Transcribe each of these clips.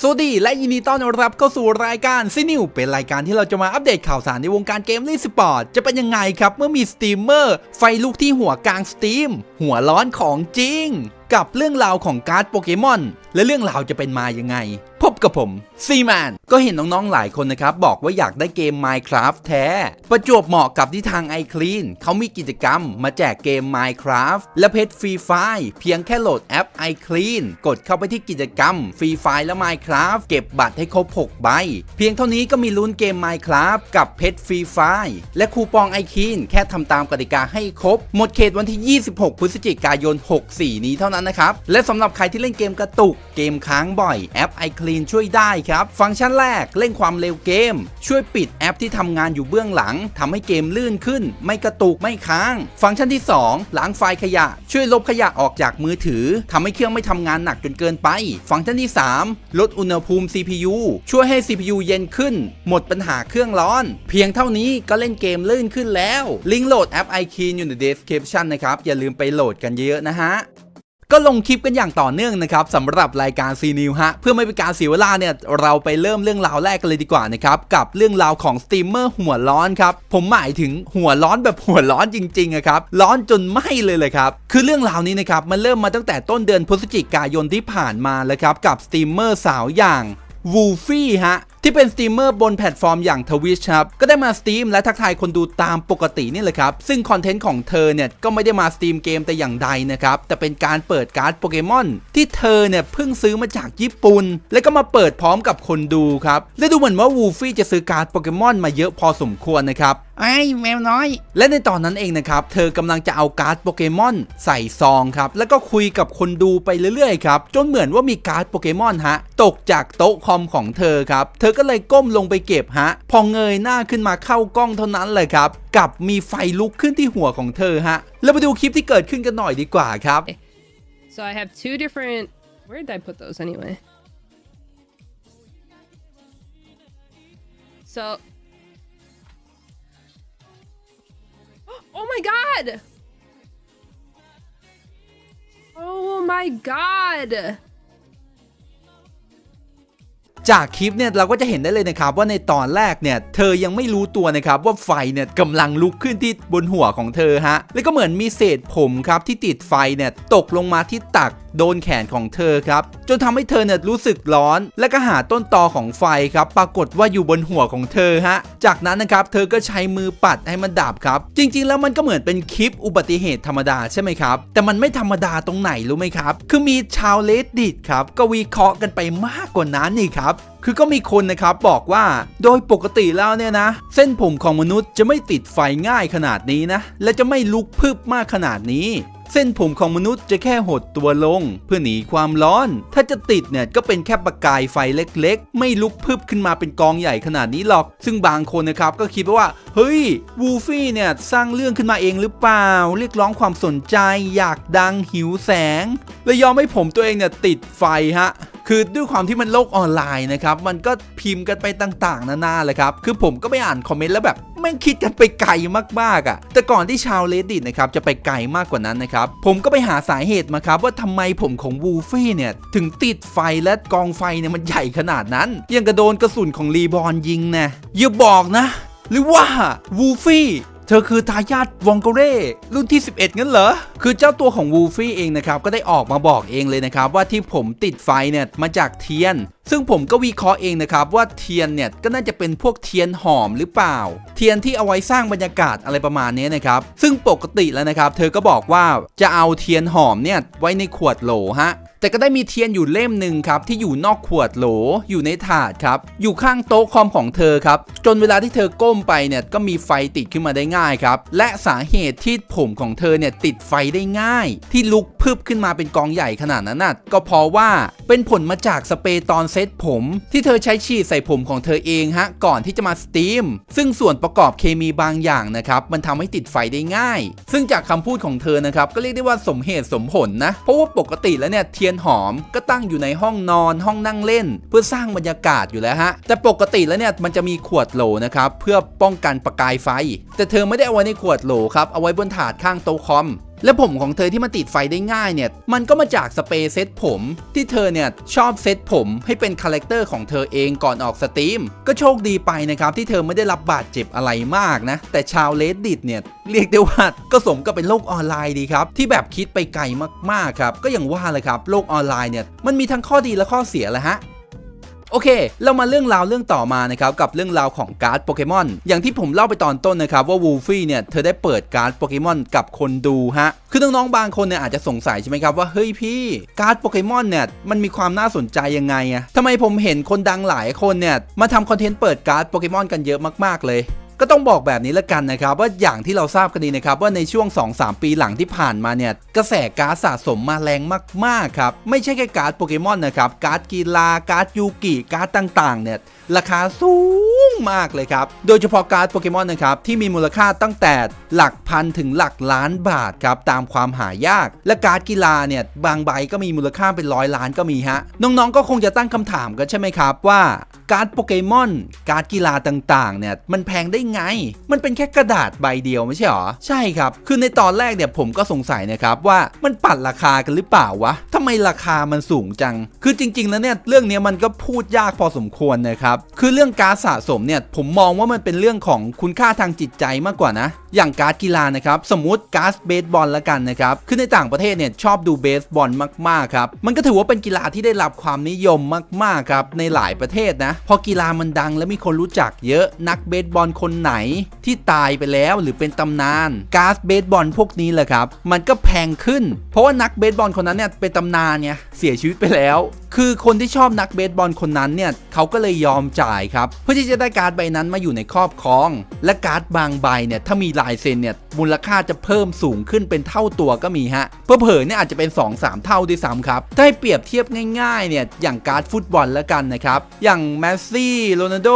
สวัสดีและยินดีต้อนรับเข้าสู่รายการซีนิวเป็นรายการที่เราจะมาอัปเดตข่าวสารในวงการเกมลีสปอร์ตจะเป็นยังไงครับ เมื่อมีสตรีมเมอร์ ไฟลุกที่หัวกลางสตรีม หัวร้อนของจริง กับเรื่องราวของการ์ดโปเกมอน และเรื่องราวจะเป็นมายังไง พบกับผมซีแมนก็เห็นน้องๆหลายคนนะครับ บอกว่าอยากได้เกม Minecraft แท้ ประจวบเหมาะกับที่ทาง iClean เขามีกิจกรรมมาแจกเกม Minecraft และเพชรฟรีไฟล์เพียงแค่โหลดแอป iClean กดเข้าไปที่กิจกรรมฟรีไฟล์และ Minecraft เก็บบัตรให้ครบ 6 ใบ เพียงเท่านี้ก็มีลุ้นเกม Minecraft กับเพชรฟรีไฟล์และคูปอง iClean แค่ทำตามกติกาให้ครบ หมดเขตวันที่ 26 พฤศจิกายน 64 นี้เท่านั้นนะครับ และสำหรับใครที่เล่นเกมกระตุกเกมค้างบ่อยแอป iClean ช่วยได้ครับ ฟังก์ชันแรกเร่งความเร็วเกม ช่วยปิดแอปที่ทำงานอยู่เบื้องหลังทำให้เกมลื่นขึ้น ไม่กระตุกไม่ค้าง ฟังก์ชันที่ 2 ล้างไฟล์ขยะ ช่วยลบขยะออกจากมือถือทำให้เครื่องไม่ทำงานหนักจนเกินไป ฟังก์ชันที่ 3 ลดอุณหภูมิ CPU ช่วยให้ CPU เย็นขึ้น หมดปัญหาเครื่องร้อน เพียงเท่านี้ก็เล่นเกมลื่นขึ้นแล้ว ลิงก์โหลดแอป iKey อยู่ใน description นะครับอย่าลืมไปโหลดกันเยอะๆนะฮะ ก็ลงคลิปกันอย่างต่อเนื่องนะครับสำหรับรายการซีนิวฮะเพื่อไม่เป็นการเสียเวลาเนี่ยเราไปเริ่มเรื่องราวแรกกันเลยดีกว่านะครับกับเรื่องราวของสตรีมเมอร์หัวร้อนครับผมหมายถึงหัวร้อนแบบหัวร้อนจริงๆอะครับร้อนจนไหม้เลยเลยครับคือเรื่องราวนี้นะครับมันเริ่มมาตั้งแต่ต้นเดือนพฤศจิกายนที่ผ่านมาแล้วครับกับสตรีมเมอร์สาวอย่างวูฟี่ฮะ ที่เป็นสตรีมเมอร์บนแพลตฟอร์มอย่างทวิชครับก็ได้มาสตรีมและทักทายคนดูตามปกตินี่แหละครับซึ่งคอนเทนต์ของเธอเนี่ยก็ไม่ได้มาสตรีมเกมแต่อย่างใดนะครับแต่เป็นการเปิดการ์ดโปเกมอนที่เธอเนี่ยเพิ่งซื้อมาจากญี่ปุ่นแล้วก็มาเปิดพร้อมกับคนดูครับและดูเหมือนว่าวูฟี่จะซื้อการ์ดโปเกมอนมาเยอะพอสมควรนะครับไอ้แมวน้อย และในตอนนั้นเองนะครับ เธอกำลังจะเอาการ์ดโปเกมอนใส่ซองครับ แล้วก็คุยกับคนดูไปเรื่อยๆครับ จนเหมือนว่ามีการ์ดโปเกมอนฮะ ตกจากโต๊ะคอมของเธอครับ เธอก็เลยก้มลงไปเก็บฮะ พอเงยหน้าขึ้นมาเข้ากล้องเท่านั้นเลยครับ กับมีไฟลุกขึ้นที่หัวของเธอฮะ แล้วไปดูคลิปที่เกิดขึ้นกันหน่อยดีกว่าครับ So I have two different. Where did I put those anyway? So. Oh my god! Oh my god! จากคลิปเนี่ยเราก็จะเห็นได้เลยนะครับว่าในตอนแรกเนี่ยเธอยังไม่รู้ตัวนะครับว่าไฟเนี่ยกำลังลุกขึ้นที่บนหัวของเธอฮะแล้วก็เหมือนมีเศษผมครับที่ติดไฟเนี่ยตกลงมาที่ตัก โดนแขนของเธอครับ จนทำให้เธอเนี่ยรู้สึกร้อน และก็หาต้นตอของไฟครับ ปรากฏว่าอยู่บนหัวของเธอฮะ จากนั้นนะครับเธอก็ใช้มือปัดให้มันดับครับ จริง ๆ แล้วมันก็เหมือนเป็นคลิปอุบัติเหตุธรรมดาใช่ไหมครับ แต่มันไม่ธรรมดาตรงไหนรู้ไหมครับ คือมีชาวเลดดิตครับก็วิเคราะห์กันไปมากกว่านั้นนี่ครับคือก็มีคนนะครับบอกว่าโดยปกติแล้วเนี่ยนะ เส้นผมของมนุษย์จะไม่ติดไฟง่ายขนาดนี้นะ และจะไม่ลุกพึบมากขนาดนี้ เส้นผมของมนุษย์จะแค่หดตัวลง เพื่อหนีความร้อน ถ้าจะติดเนี่ยก็เป็นแค่ประกายไฟเล็กๆ ไม่ลุกพึบขึ้นมาเป็นกองใหญ่ขนาดนี้หรอก ซึ่งบางคนนะครับก็คิดว่า เฮ้ยวูฟี่เนี่ยสร้างเรื่องขึ้นมาเองหรือเปล่า เรียกร้องความสนใจ อยากดังหิวแสง และยอมให้ผมตัวเองเนี่ยติดไฟฮะ คือด้วยความที่มันโลกออนไลน์นะครับมันก็พิมพ์กันไปต่างๆนานาเลยครับคือผมก็ไปอ่านคอมเมนต์แล้วแบบแม่งคิดกันไปไกลมากๆอะ่ะ แต่ก่อนที่ชาวเลดิตนะครับจะไปไกลมากกว่านั้นนะครับ ผมก็ไปหาสาเหตุมาครับว่าทำไมผมของวูฟี่เนี่ยถึงติดไฟและกองไฟเนี่ยมันใหญ่ขนาดนั้น ยังกระโดนกระสุนของรีบอร์นยิงนะอย่าบอกนะ หรือว่าวูฟี่ เธอคือทายาทวองโกเร่รุ่นที่ 11 งั้นเหรอ คือเจ้าตัวของวูฟี่เองนะครับ ก็ได้ออกมาบอกเองเลยนะครับ ว่าที่ผมติดไฟเนี่ย มาจากเทียนซึ่งผมก็วิเคราะห์เองนะครับว่าเทียนเนี่ยก็น่าจะเป็นพวกเทียนหอมหรือเปล่า เทียนที่เอาไว้สร้างบรรยากาศอะไรประมาณนี้นะครับ ซึ่งปกติแล้วนะครับ เธอก็บอกว่าจะเอาเทียนหอมเนี่ยไว้ในขวดโหลฮะแต่ก็ได้มีเทียนอยู่เล่มหนึ่งครับที่อยู่นอกขวดโหลอยู่ในถาดครับอยู่ข้างโต๊ะคอมของเธอครับจนเวลาที่เธอก้มไปเนี่ยก็มีไฟติดขึ้นมาได้ง่ายครับและสาเหตุที่ผมของเธอเนี่ยติดไฟได้ง่าย ที่ลุกพึบขึ้นมาเป็นกองใหญ่ขนาดนั้นน่ะก็เพราะว่าเป็นผลมาจากสเปรย์ตอนเซตผม ที่เธอใช้ฉีดใส่ผมของเธอเองฮะก่อนที่จะมาสตีม ซึ่งส่วนประกอบเคมีบางอย่างนะครับมันทำให้ติดไฟได้ง่าย ซึ่งจากคำพูดของเธอนะครับก็เรียกได้ว่าสมเหตุสมผลนะเพราะว่าปกติแล้วเนี่ยเทียนหอมก็ตั้งอยู่ในห้องนอนห้องนั่งเล่น เพื่อสร้างบรรยากาศอยู่แล้วฮะแต่ปกติแล้วเนี่ยมันจะมีขวดโหลนะครับเพื่อป้องกันประกายไฟ แต่เธอไม่ได้เอาไว้ในขวดโหลครับเอาไว้บนถาดข้างโต๊ะคอม และผมของเธอที่มันติดไฟได้ง่ายเนี่ย มันก็มาจากสเปรย์เซตผม ที่เธอเนี่ยชอบเซตผมให้เป็นคาแรคเตอร์ของเธอเองก่อนออกสตรีม ก็โชคดีไปนะครับที่เธอไม่ได้รับบาดเจ็บอะไรมากนะ แต่ชาวเลดดิตเนี่ยเรียกได้ว่าก็สมกับเป็นโลกออนไลน์ดีครับ ที่แบบคิดไปไกลมากๆครับ ก็อย่างว่าเลยครับ โลกออนไลน์เนี่ยมันมีทั้งข้อดีและข้อเสียแหละฮะ โอเค เรามาเรื่องราวเรื่องต่อมานะครับกับเรื่องราวของการ์ดโปเกมอนอย่างที่ผมเล่าไปตอนต้นนะครับว่าวูฟี่เนี่ยเธอได้เปิดการ์ดโปเกมอนกับคนดูฮะคือน้องๆบางคนเนี่ยอาจจะสงสัยใช่ไหมครับว่าเฮ้ยพี่การ์ดโปเกมอนเนี่ยมันมีความน่าสนใจยังไงอะทำไมผมเห็นคนดังหลายคนเนี่ยมาทำคอนเทนต์เปิดการ์ดโปเกมอนกันเยอะมากๆเลย ก็ต้องบอกแบบนี้ละกันนะครับว่าอย่างที่เราทราบกันดีนะครับว่าในช่วง 2-3 ปีหลังที่ผ่านมาเนี่ยกระแสการ์ดสะสมมาแรงมากๆครับไม่ใช่แค่การ์ดโปเกมอนนะครับการ์ดกีฬาการ์ดยูกิการ์ดต่างๆเนี่ยราคาสูงมากเลยครับโดยเฉพาะการ์ดโปเกมอนนะครับที่มีมูลค่าตั้งแต่ หลักพันถึงหลักล้านบาทครับตามความหายาก และการ์ดกีฬาเนี่ยบางใบก็มีมูลค่าเป็นร้อยล้านก็มีฮะ น้องๆก็คงจะตั้งคำถามกันใช่ไหมครับว่าการ์ดโปเกมอนการ์ดกีฬาต่างๆเนี่ยมันแพงได้ไง มันเป็นแค่กระดาษใบเดียวไม่ใช่หรอ ใช่ครับ คือในตอนแรกเนี่ยผมก็สงสัยนะครับว่ามันปัดราคากันหรือเปล่าวะทำไมราคามันสูงจัง คือจริง ๆ แล้วเนี่ยเรื่องนี้มันก็พูดยากพอสมควรนะครับคือเรื่องการสะสมเนี่ยผมมองว่ามันเป็นเรื่องของคุณค่าทางจิตใจมากกว่านะ อย่างกการ์ดกีฬานะครับสมมติการ์ดเบสบอลละกันนะครับคือในต่างประเทศเนี่ยชอบดูเบสบอลมากๆครับมันก็ถือว่าเป็นกีฬาที่ได้รับความนิยมมากๆครับในหลายประเทศนะพอกีฬามันดังและมีคนรู้จักเยอะนักเบสบอลคนไหนที่ตายไปแล้วหรือเป็นตำนานการ์ดเบสบอลพวกนี้แหละครับมันก็แพงขึ้น เพราะว่านักเบสบอลคนนั้นเนี่ยเป็นตำนานเนี่ยเสียชีวิตไปแล้ว คือคนที่ชอบนักเบสบอลคนนั้นเนี่ยเขาก็เลยยอมจ่ายครับ เพื่อที่จะได้การ์ดใบนั้นมาอยู่ในครอบครอง และการ์ดบางใบเนี่ยถ้ามีลายเซ็นเนี่ยมูลค่าจะเพิ่มสูงขึ้นเป็นเท่าตัวก็มีฮะเพื่อเผยเนี่ยอาจจะเป็น 2-3 เท่าด้วยซ้ำครับถ้าให้เปรียบเทียบง่ายๆเนี่ยอย่างการ์ดฟุตบอลแล้วกันนะครับอย่างแมสซี่โรนัลโด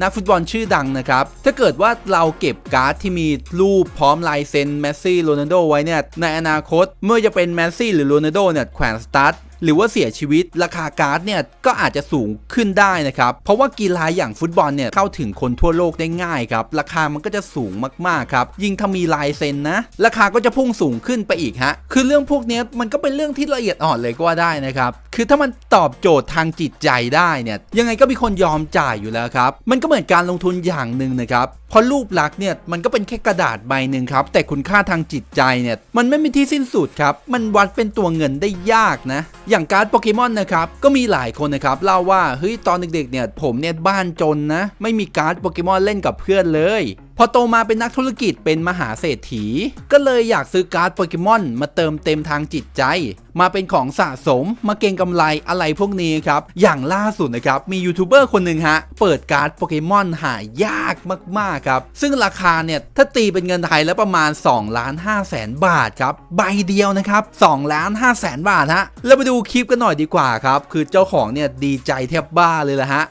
นักฟุตบอลชื่อดังนะครับ ถ้าเกิดว่าเราเก็บการ์ดที่มีรูปพร้อมลายเซ็นเมสซี่โรนัลโดไว้เนี่ยในอนาคตเมื่อจะเป็นเมสซี่หรือโรนัลโดเนี่ยแขวนสตาร์ทหรือว่าเสียชีวิตราคาการ์ดเนี่ยก็อาจจะสูงขึ้นได้นะครับ เพราะว่ากีฬาอย่างฟุตบอลเนี่ยเข้าถึงคนทั่วโลกได้ง่ายครับ ราคามันก็จะสูงมากๆครับ ยิ่งถ้ามีลายเซ็นนะ ราคาก็จะพุ่งสูงขึ้นไปอีกฮะ คือเรื่องพวกนี้มันก็เป็นเรื่องที่ละเอียดอ่อนเลยก็ว่าได้นะครับ คือถ้ามันตอบโจทย์ทางจิตใจได้เนี่ย ยังไงก็มีคนยอมจ่ายอยู่แล้วครับ มันก็เหมือนการลงทุนอย่างหนึ่งนะครับเพราะรูปลักษณ์เนี่ยมันก็เป็นแค่กระดาษใบหนึ่งครับ แต่คุณค่าทางจิตใจเนี่ยมันไม่มีที่สิ้นสุดครับ มันวัดเป็นตัวเงินได้ยากนะ อย่างการ์ดโปเกมอนนะครับก็มีหลายคนนะครับเล่าว่าเฮ้ยตอนเด็กๆเนี่ยผมเนี่ยบ้านจนนะ ไม่มีการ์ดโปเกมอนเล่นกับเพื่อนเลย พอโตมาเป็นนักธุรกิจเป็นมหาเศรษฐี ก็เลยอยากซื้อการ์ดโปเกมอนมาเติมเต็มทางจิตใจ มาเป็นของสะสม มาเก็งกำไรอะไรพวกนี้ครับ อย่างล่าสุดนะครับ มียูทูบเบอร์คนหนึ่งฮะ เปิดการ์ดโปเกมอนหายากมากๆครับ ซึ่งราคาเนี่ย ถ้าตีเป็นเงินไทยแล้วประมาณ2ล้าน5แสนบาทครับ ใบเดียวนะครับ2ล้าน5แสนบาทฮะแล้วไปดูคลิปกันหน่อยดีกว่าครับคือเจ้าของเนี่ยดีใจแทบบ้าเลยละฮะ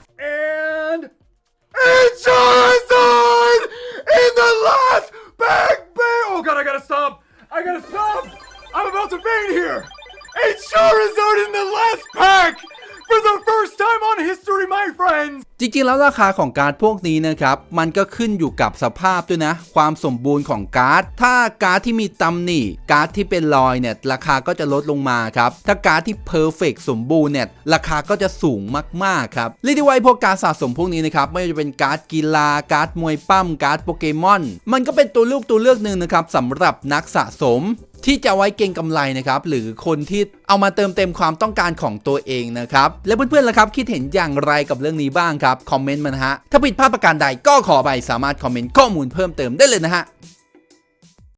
จริงๆแล้วราคาของการ์ดพวกนี้นะครับมันก็ขึ้นอยู่กับสภาพด้วยนะ ความสมบูรณ์ของการ์ด ถ้าการ์ดที่มีตำหนิการ์ดที่เป็นรอยเนี่ยราคาก็จะลดลงมาครับถ้าการ์ดที่เพอร์เฟกสมบูรณ์เนี่ยราคาก็จะสูงมากๆครับเรียกได้ว่าพวกการสะสมพวกนี้นะครับไม่ว่าจะเป็นการ์ดกีฬาการ์ดมวยปั้มการ์ดโปเกมอนมันก็เป็นตัวเลือกตัวเลือกหนึ่งนะครับสำหรับนักสะสม ที่จะไว้เก็งกำไรนะครับหรือคนที่เอามาเติมเต็มความต้องการของตัวเองนะครับและเพื่อนๆล่ะครับคิดเห็นอย่างไรกับเรื่องนี้บ้างครับคอมเมนต์มานะฮะถ้าผิดพลาดประการใดก็ขอไปสามารถคอมเมนต์ข้อมูลเพิ่มเติมได้เลยนะฮะ